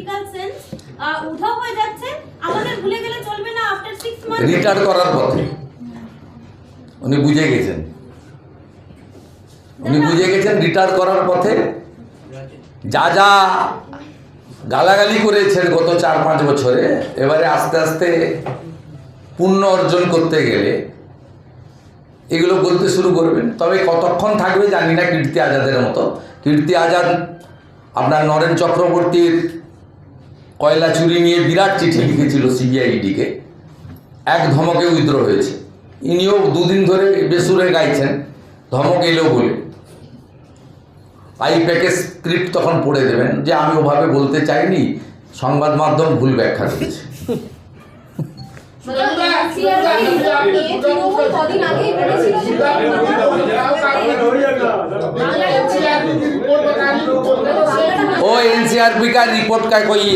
Critical sense উধাও হয়ে যাচ্ছে। আমাদের ভুলে গেলে চলবে না আফটার সিক্স মান্থ রিটায়ার করার পথে। উনি বুঝে গেছেন। উনি বুঝে গেছেন রিটায়ার করার পথে। যা যা গালাগালি করেছেন গত চার পাঁচ বছরে এবারে আস্তে আস্তে পুণ্য অর্জন করতে গেলে এগুলো বলতে শুরু করবেন। তবে কতক্ষণ থাকবে জানি না কীর্তি আজাদের মতো। কীর্তি আজাদ আপনার নরেন চক্রবর্তীর কয়লা চুরি নিয়ে বিরাট চিঠি লিখেছিল সিবিআইডিকে। এক ধমকে উইদ্র হয়েছে। ইনিও দুদিন ধরে বেসুরে গাইছেন ধমক এলেও বলে। আইপ্যাকে স্ক্রিপ্ট তখন পড়ে দেবেন যে আমি ওভাবে বলতে চাইনি সংবাদ মাধ্যম ভুল ব্যাখ্যা করেছে ও এনসিআর কা রিপোর্ট কা